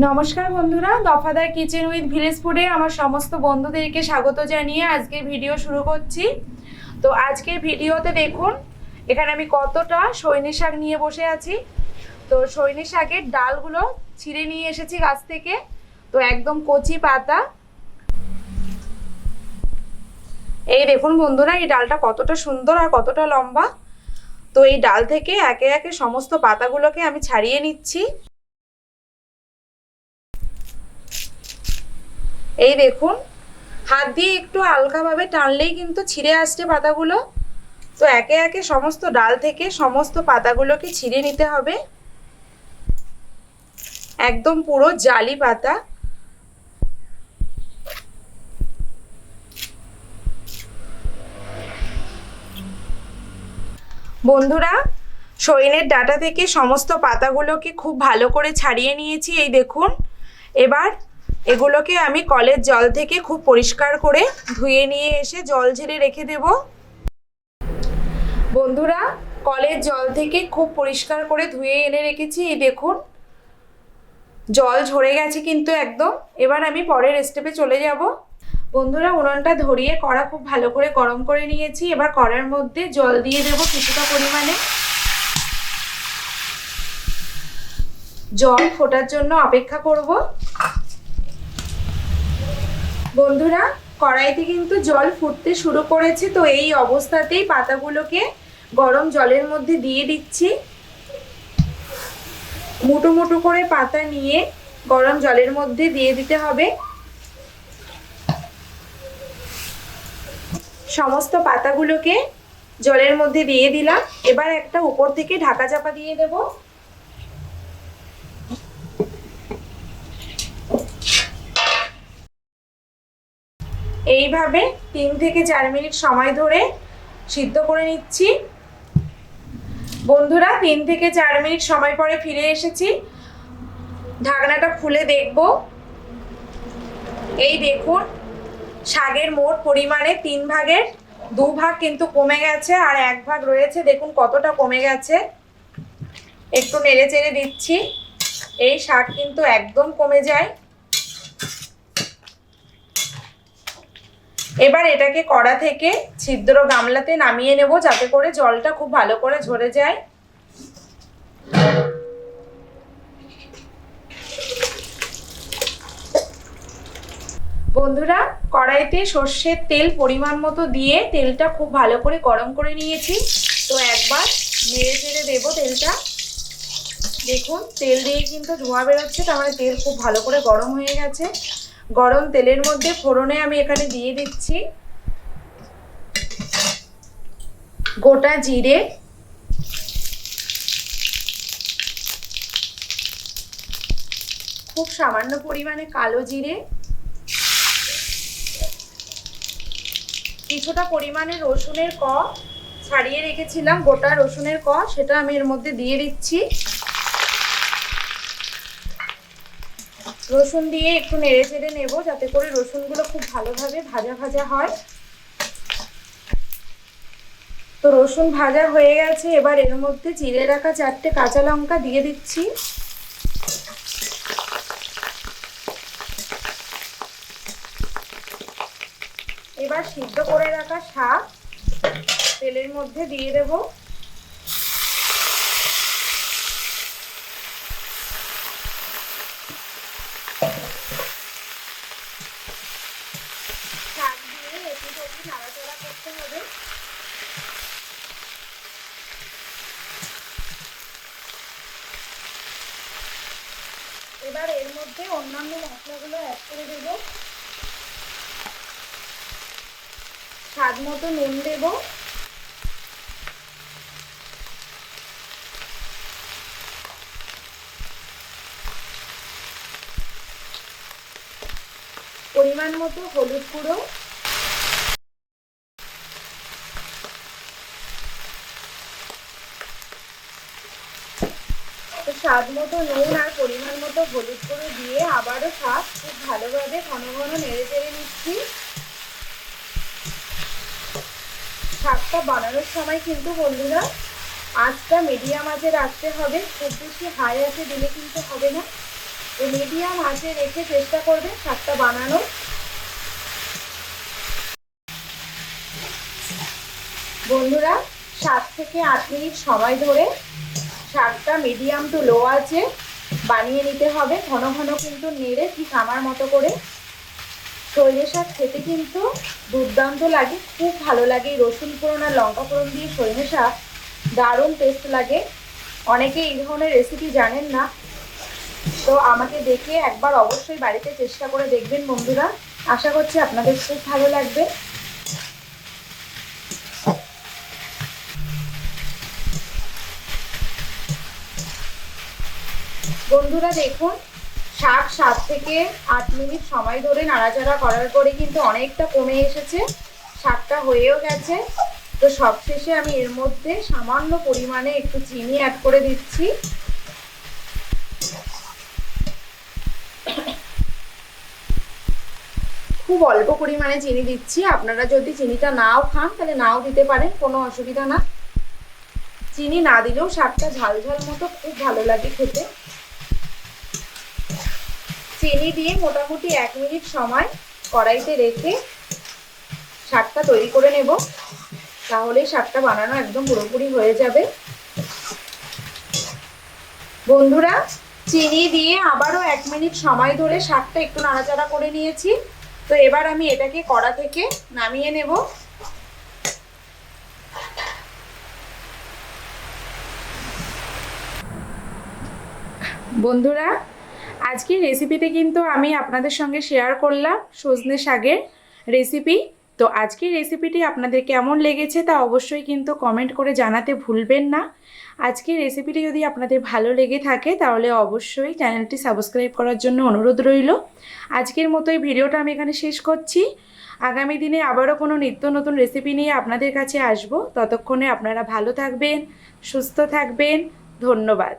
নমস্কার বন্ধুরা, দফাদার kitchen with village ফুডে আমার সমস্ত বন্ধুদেরকে স্বাগত জানিয়ে আজকের ভিডিও শুরু করছি। তো আজকের ভিডিওতে দেখুন, এখানে আমি কতটা সৈনী শাক নিয়ে বসে আছি। তো সৈনী শাকের ডালগুলো ছিঁড়ে নিয়ে এসেছি গাছ থেকে। তো একদম কচি পাতা। এই দেখুন বন্ধুরা, এই ডালটা কতটা সুন্দর আর কতটা লম্বা। তো এই ডাল থেকে একে একে সমস্ত পাতাগুলোকে আমি ছাড়িয়ে নিচ্ছি। এই দেখুন, হাত দিয়ে একটু হালকাভাবে টানলেই কিন্তু ছিঁড়ে আসছে পাতাগুলো। তো একে একে সমস্ত ডাল থেকে সমস্ত পাতাগুলোকে ছিঁড়ে নিতে হবে। একদম পুরো জালি পাতা। বন্ধুরা, সইনের ডাটা থেকে সমস্ত পাতাগুলোকে খুব ভালো করে ছাড়িয়ে নিয়েছি, এই দেখুন। এবার এগুলোকে আমি কলের জল থেকে খুব পরিষ্কার করে ধুয়ে নিয়ে এসে জল ঝেড়ে রেখে দেব। বন্ধুরা, কলের জল থেকে খুব পরিষ্কার করে ধুয়ে এনে রেখেছি, এই দেখুন। জল ঝরে গেছে কিন্তু একদম। এবার আমি পরের স্টেপে চলে যাব। বন্ধুরা, উনুনটা ধরিয়ে কড়া খুব ভালো করে গরম করে নিয়েছি। এবার কড়ার মধ্যে জল দিয়ে দেব কিছুটা পরিমাণে। জল ফোটার জন্য অপেক্ষা করব। বন্ধুরা, কড়াইতে কিন্তু জল ফুটতে শুরু করেছে, তো এই অবস্থাতেই পাতাগুলোকে গরম জলের মধ্যে দিয়ে দিচ্ছি। মুটো মুটো করে পাতা নিয়ে গরম জলের মধ্যে দিয়ে দিতে হবে। সমস্ত পাতাগুলোকে জলের মধ্যে দিয়ে দিলাম। এবার একটা উপর থেকে ঢাকা চাপা দিয়ে দেবো। এইভাবে তিন থেকে চার মিনিট সময় ধরে সিদ্ধ করে নিচ্ছি। বন্ধুরা, তিন থেকে চার মিনিট সময় পরে ফিরে এসেছি। ঢাকনাটা খুলে দেখব। এই দেখুন, শাকের মোট পরিমাণে তিন ভাগের দু ভাগ কিন্তু কমে গেছে আর এক ভাগ রয়েছে। দেখুন কতটা কমে গেছে। একটু নেড়ে চেড়ে দিচ্ছি। এই শাক কিন্তু একদম কমে যায়। এবার এটাকে কড়া থেকে ছিদ্র গামলাতে নামিয়ে নেব, যাতে করে জলটা খুব ভালো করে ঝরে যায়। বন্ধুরা, কড়াইতে সর্ষের তেল পরিমাণ মতো দিয়ে তেলটা খুব ভালো করে গরম করে নিয়েছি। তো একবার নেড়ে চেড়ে দেবো তেলটা। দেখুন, তেল দিয়ে কিন্তু ধোঁয়া বেরোচ্ছে তার মানে তেল খুব ভালো করে গরম হয়ে গেছে। গরম তেলের মধ্যে ফোড়নে আমি এখানে দিয়ে দিচ্ছি। গোটা জিরে। খুব সামান্য পরিমাণে কালো জিরে। কিছুটা পরিমাণে রসুনের ক। ছাড়িয়ে রেখেছিলাম গোটা রসুনের ক, সেটা আমি এর মধ্যে দিয়ে দিচ্ছি। রসুন দিয়ে একটু নেড়ে চেড়ে নেব, যাতে করে রসুনগুলো খুব ভালোভাবে ভাজা ভাজা হয়। তো রসুন ভাজা হয়ে গেছে, এবার এর মধ্যে চিড়ে রাখা চারটে কাঁচা লঙ্কা দিয়ে দিচ্ছি। এবার সিদ্ধ করে রাখা শাক, তেলের মধ্যে দিয়ে দেবো শাক দিয়ে একটু একটু নাড়াচাড়া করতে হবে। এবার এর মধ্যে অন্যান্য মশলাগুলো অ্যাড করে দেব। স্বাদ মতো নুন দেব। পরিমাণ মতো হলুদ গুঁড়ো। স্বাদ মতো নুন আর পরিমাণ মতো হলুদ গুঁড়ো দিয়ে আবারও শাক খুব ভালোভাবে ঘন ঘন নেড়ে চেড়ে নিচ্ছি। শাকটা বানানোর সময় কিন্তু বন্ধুরা, আঁচটা মিডিয়াম আঁচে রাখতে হবে, খুব বেশি হাই আঁচে দিলে কিন্তু হবে না। তো মিডিয়াম আঁচে রেখে চেষ্টা করবেন শাকটা বানানোর। বন্ধুরা, সাত থেকে আট মিনিট সময় ধরে শাকটা মিডিয়াম টু লো আছে। বানিয়ে নিতে হবে। ঘন ঘন কিন্তু নেড়ে ঠিক আমার মতো করে। সর্ষে শাক খেতে কিন্তু দুর্দান্ত লাগে। খুব ভালো লাগে। রসুন ফোড়ন আর লঙ্কা ফোড়ন দিয়ে সর্ষে শাক দারুণ টেস্ট লাগে। অনেকে এই ধরনের রেসিপি জানেন না। তো আমাকে দেখে একবার অবশ্যই বাড়িতে চেষ্টা করে দেখবেন বন্ধুরা। আশা করছি আপনাদের খুব ভালো লাগবে। বন্ধুরা দেখুন শাক সাত থেকে আট মিনিট সময় ধরে নাড়াচাড়া করার পরে কিন্তু অনেকটা কমে এসেছে শাকটা হয়েও গেছে। তো সবশেষে আমি এর মধ্যে সামান্য পরিমাণে একটু চিনি অ্যাড করে দিচ্ছি। খুব অল্প পরিমাণে চিনি দিচ্ছি। আপনারা যদি চিনিটা নাও খান, তাহলে নাও দিতে পারেন, কোনো অসুবিধা না। চিনি না দিলেও শাকটা ঝাল ঝাল মতো খুব ভালো লাগে খেতে। চিনি দিয়ে মোটামুটি এক মিনিট সময় কড়াইতে রেখে শাকটা তৈরি করে নেব। তাহলে শাকটা বানানো একদম পুরোপুরি হয়ে যাবে। বন্ধুরা, চিনি দিয়ে আবারও এক মিনিট সময় ধরে শাকটা একটু নাড়াচাড়া করে নিয়েছি। তো এবার আমি এটাকে কড়া থেকে নামিয়ে নেব। বন্ধুরা আজকের রেসিপিতে কিন্তু আমি আপনাদের সঙ্গে শেয়ার করলাম সজনে শাকের রেসিপি তো আজকের রেসিপিটি আপনাদের কেমন লেগেছে তা অবশ্যই কিন্তু কমেন্ট করে জানাতে ভুলবেন না। আজকের রেসিপিটি যদি আপনাদের ভালো লেগে থাকে, তাহলে অবশ্যই চ্যানেলটি সাবস্ক্রাইব করার জন্য অনুরোধ রইল। আজকের মতো এই ভিডিওটা আমি এখানে শেষ করছি। আগামী দিনে আবারও কোনো নিত্য নতুন রেসিপি নিয়ে আপনাদের কাছে আসব। ততক্ষণে আপনারা ভালো থাকবেন, সুস্থ থাকবেন। ধন্যবাদ।